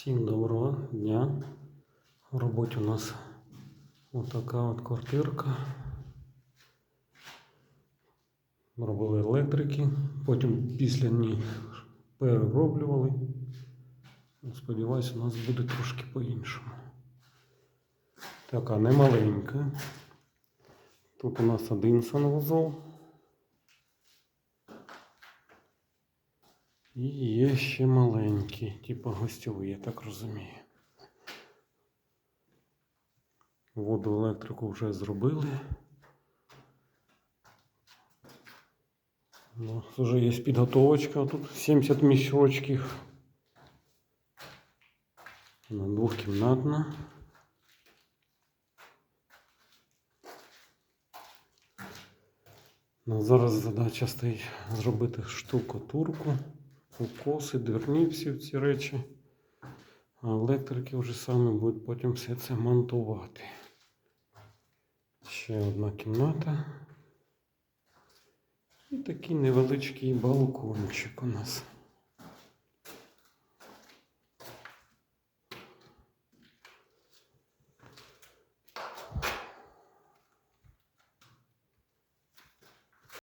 Всім доброго дня. В роботі у нас отака от квартирка. Робили електрики, потім після них перероблювали. Сподіваюсь, у нас буде трошки по-іншому. Така немаленька. Тут у нас один санвузол. І є ще маленькі, типу гостьовий, я так розумію. Воду електрику вже зробили. У нас вже є підготовочка тут 70 мішочків. Вона двохкімнатна. Ну, зараз задача стоїть зробити штукатурку, укоси, дверні всі ці речі. А електрики вже самі будуть потім все це монтувати. Ще одна кімната. І такий невеличкий балкончик у нас.